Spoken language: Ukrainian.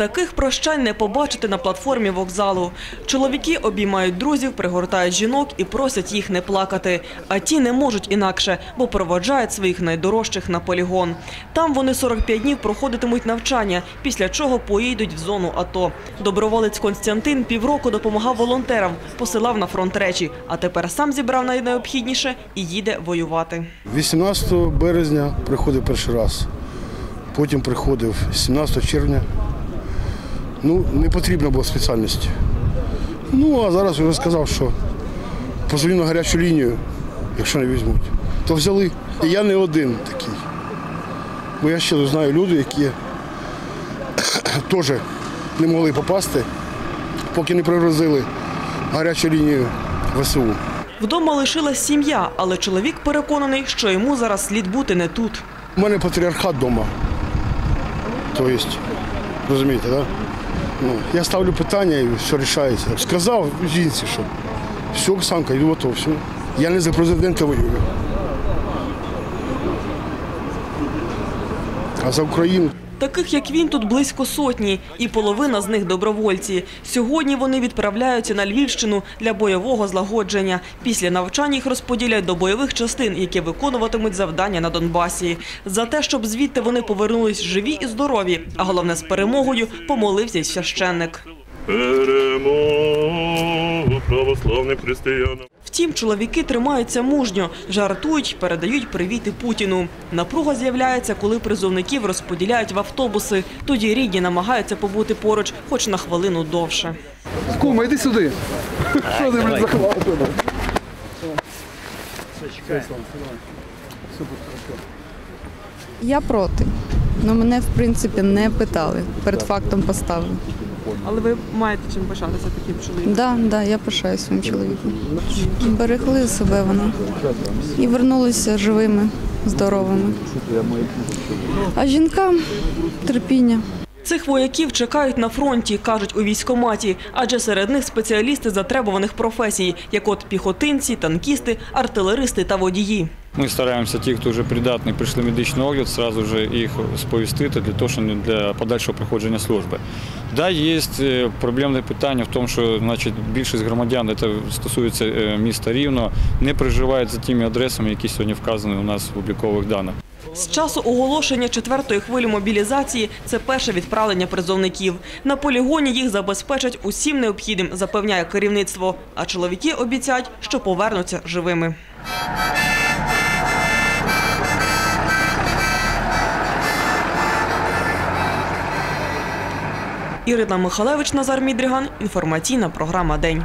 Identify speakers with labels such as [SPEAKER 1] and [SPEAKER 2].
[SPEAKER 1] Таких прощань не побачити на платформі вокзалу. Чоловіки обіймають друзів, пригортають жінок і просять їх не плакати. А ті не можуть інакше, бо проводжають своїх найдорожчих на полігон. Там вони 45 днів проходитимуть навчання, після чого поїдуть в зону АТО. Доброволець Константин півроку допомагав волонтерам, посилав на фронт речі, а тепер сам зібрав найнеобхідніше і їде воювати.
[SPEAKER 2] 18 березня приходив перший раз. Потім приходив 17 червня. Ну, не потрібна була спеціальність. Ну, а зараз вже сказав, що позвоню на гарячу лінію, якщо не візьмуть. То взяли. І я не один такий. Бо я ще знаю люди, які теж не могли попасти, поки не пригрозили гарячу лінію ВСУ.
[SPEAKER 1] Вдома лишилась сім'я, але чоловік переконаний, що йому зараз слід бути не тут.
[SPEAKER 2] У мене патріархат вдома. Тобто, розумієте, так? Да? Ну, я ставлю питання і все рішається. Сказав жінці, що все, Оксанка, йду АТО, все. Я не за президента воюю. А за Україну.
[SPEAKER 1] Таких, як він, тут близько сотні, і половина з них добровольці. Сьогодні вони відправляються на Львівщину для бойового злагодження. Після навчання їх розподілять до бойових частин, які виконуватимуть завдання на Донбасі. За те, щоб звідти вони повернулись живі і здорові, а головне з перемогою помолився й священник.
[SPEAKER 3] Перемогу православним християнам.
[SPEAKER 1] Втім, чоловіки тримаються мужньо, жартують, передають привіти Путіну. Напруга з'являється, коли призовників розподіляють в автобуси. Тоді рідні намагаються побути поруч, хоч на хвилину довше.
[SPEAKER 4] Кума, йди сюди. Що ти блін захватив?
[SPEAKER 5] Я проти. Ну мене в принципі не питали. Перед фактом поставили.
[SPEAKER 1] Але ви маєте чим пишатися таким чоловіком?
[SPEAKER 5] Да, да, я пишаю своїм чоловіком. Берегли себе вони і вернулися живими, здоровими. А жінкам терпіння.
[SPEAKER 1] Цих вояків чекають на фронті, кажуть у військкоматі, адже серед них спеціалісти затребуваних професій, як от піхотинці, танкісти, артилеристи та водії.
[SPEAKER 6] Ми стараємося, ті, хто вже придатний, прийшли медичний огляд, одразу ж їх сповістити для того, щоб для подальшого проходження служби. Да, є е, проблемне питання в тому, що значить, більшість громадян, це стосується е, міста Рівно, не проживають за тими адресами, які сьогодні вказані у нас в облікових даних.
[SPEAKER 1] З часу оголошення четвертої хвилі мобілізації це перше відправлення призовників. На полігоні їх забезпечать усім необхідним, запевняє керівництво. А чоловіки обіцяють, що повернуться живими. Ірина Михалевич, Назар Мідріган. Інформаційна програма День.